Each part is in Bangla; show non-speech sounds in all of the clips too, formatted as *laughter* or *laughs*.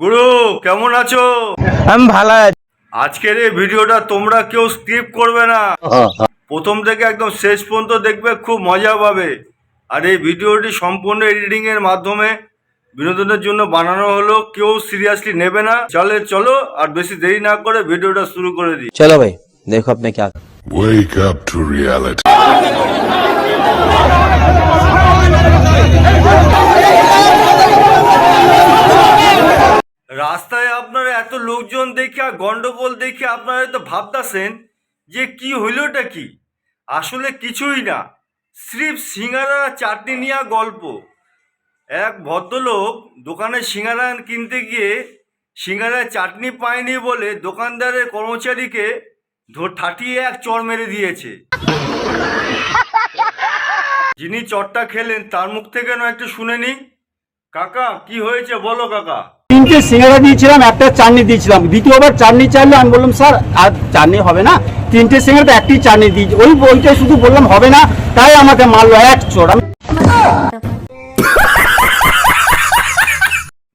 গুরু কেমন আছো? আমি ভালো আছি। আজকের এই ভিডিওটা তোমরা কেউ স্কিপ করবে না। প্রথম থেকে একদম শেষ পর্যন্ত দেখবে খুব মজা পাবে। আর এই ভিডিওটি সম্পূর্ণ এডিটিং এর মাধ্যমে বিনোদনের জন্য বানানো হলো কেউ সিরিয়াসলি নেবে না। চলে চলো আর বেশি দেরি না করে ভিডিওটা শুরু করে দিই। চলো ভাই দেখো আপনি কি। ওয়েক আপ টু রিয়ালিটি লোকজন দেখে গন্ডগোল দেখে আপনারা হয়তো ভাবতাছেন যে কি হইলটা কি? আসলে কিছুই না। স্রিফ সিঙ্গারা চাটনি নিয়ে গল্প। এক ভদ্রলোক দোকানে সিঙ্গারা কিনতে গিয়ে সিঙ্গারায় চাটনি পায়নি বলে দোকানদারের কর্মচারীকে ঠাটিয়ে এক চর মেরে দিয়েছে। যিনি চটটা খেলেন তার মুখ থেকে নয় একটু শুনে নি কাকা, কি হয়েছে বলো কাকা? তিনটে সিঙ্গারা দিয়েছিলাম, একটা চাটনি দিয়েছিলাম। দ্বিতীয়বার চাটনি চাইলে, আমি বললাম, স্যার, আর চাটনি হবে না। তিনটে সিঙ্গারাতে একটি চাটনি দিয়েছি। ওই ওইটাই শুধু বললাম, হবে না। তাই আমাকে মারলো এক চোর। আমি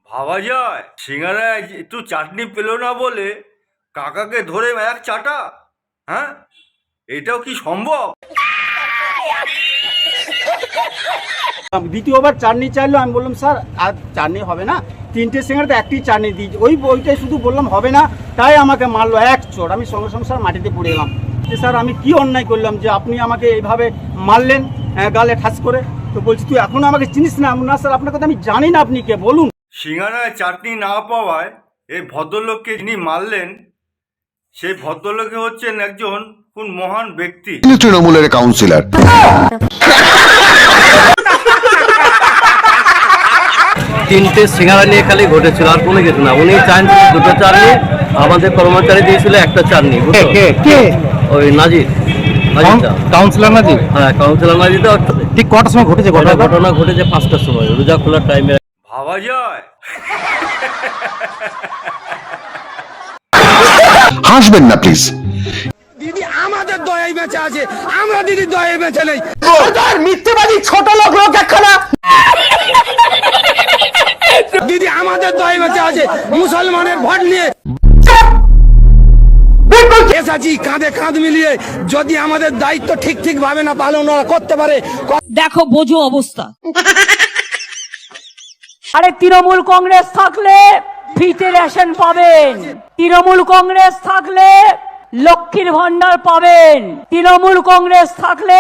ভাবা যায় একটু চাটনি পেল না বলে কাকাকে ধরে এক চাটা? হ্যাঁ? এটাও কি সম্ভব? দ্বিতীয়বার চাটনি চাইলো আমি বললাম স্যার আর চাটনি হবে না। তিনটে সিঙ্গারাতে একটি চাটনি দিয়েছি। ওই ওইটাই শুধু বললাম হবে না। তাই আমাকে মারলো এক চোর আমি সঙ্গে সঙ্গে স্যার মাটিতে পড়ে এলাম। যে স্যার আমি কি অন্যায় করলাম যে আপনি আমাকে এইভাবে মারলেন আহ, গালে ঠাস করে? তো বলছি তুই এখনও আমাকে চিনিস না? না স্যার আপনার কথা আমি জানি না আপনি কে। বলুন। সিঙ্গারায় চাটনি না পাওয়ায় এই ভদ্রলোককে যিনি মারলেন সেই ভদ্রলোকে হচ্ছেন একজন কোন মহান ব্যক্তি। তৃণমূলের কাউন্সিলর *laughs* *laughs* তিনটে সিঙ্গারা নিয়ে খালি ঘটেছিল আর কোনো কিছু না। উনি চান দুটো চাটনি আমাদের কর্মচারী দিয়েছিল একটা চাটনি বুঝছ? ওই নাজির কাউন্সিলর নাজি হ্যাঁ কাউন্সিলর নাজিরটা ঠিক কটার সময় ঘটেছে ঘটনা ঘটনা ঘটেছে পাঁচটার সময় রোজা খোলার টাইমে ভাবা যায়। হাসবেন না প্লিজ দিদি আমাদের দয়াই বেঁচে আছে। আমরা দিদি দয়াই বেঁচে নেই। মিথ্যেবাদী ছোট লোক লোক একখানা দিদি আমাদের দয়াই বেঁচে আছে মুসলমানের ভোট নিয়ে কাঁধে কাঁধ মিলিয়ে যদি আমাদের দায়িত্ব ঠিক ঠিক ভাবে না পালন করতে পারে দেখো বোঝো অবস্থা। আরে তৃণমূল কংগ্রেস থাকলে ফ্রিতে রেশন পাবেন। তৃণমূল কংগ্রেস থাকলে লক্ষ্মীর ভান্ডার পাবেন। তৃণমূল কংগ্রেস থাকলে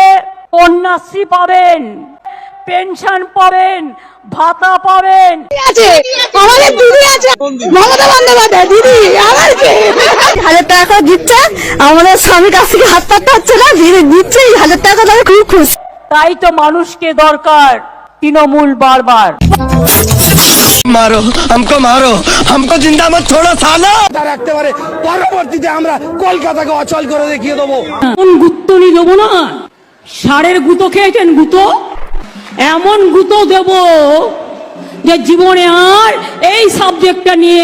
কন্যাশ্রী পাবেন। পেনশন পাবেন ভাতা পাবেন। আছে? আমাদের আছে। দিদি আমার টাকা করে আমাদের স্বামী কাছ থেকে হাত পাততে হচ্ছে না দিদি দিচ্ছে হাজার টাকা তাহলে খুব খুশি। তাই তো মানুষকে দরকার তৃণমূল বারবার। মারো আমকো মারো আমকো জিন্দা মত ছোড়ো সালা। তার রাখতে পারে পরবর্তীতে আমরা কলকাতাকে অচল করে দেখিয়ে দেবো। কোন গুঁত্তো নিয়ে দেবো না? ষাঁড়ের গুঁতো খেয়েছেন গুঁতো? এমন গুঁতো দেব যে জীবনে আর এই সাবজেক্টটা নিয়ে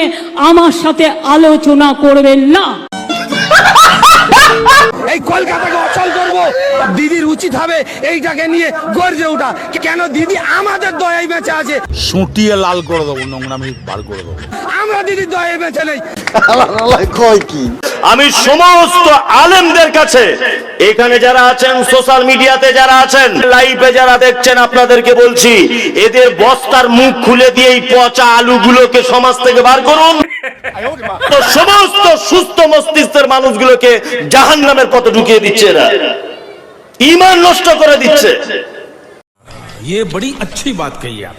আমার সাথে আলোচনা করবেন না। এই কলকাতাকে অচল করব। দিদির উচিত হবে এইটাকে নিয়ে গর্জে ওঠা। কেন দিদি আমাদের দয়াই বেঁচে আছে? সুটিয়ে লাল করে দেবো নোংরামি বার করে দেবো। আমরা দিদির দয়াই বেঁচে নেই। কয় কি? আমি সমস্ত আলেমদের কাছে এখানে যারা আছেন সোশ্যাল মিডিয়াতে যারা আছেন লাইভে যারা দেখছেন আপনাদেরকে বলছি এদের বস্তার মুখ খুলে দিয়ে এই পচা আলুগুলোকে সমাজ থেকে বার করুন তো সমস্ত সুস্থ মস্তিষ্কের মানুষগুলোকে জাহান নামের পথে ঢুকিয়ে দিচ্ছে এরা ইমান নষ্ট করে দিচ্ছে ये बड़ी अच्छी बात कही आप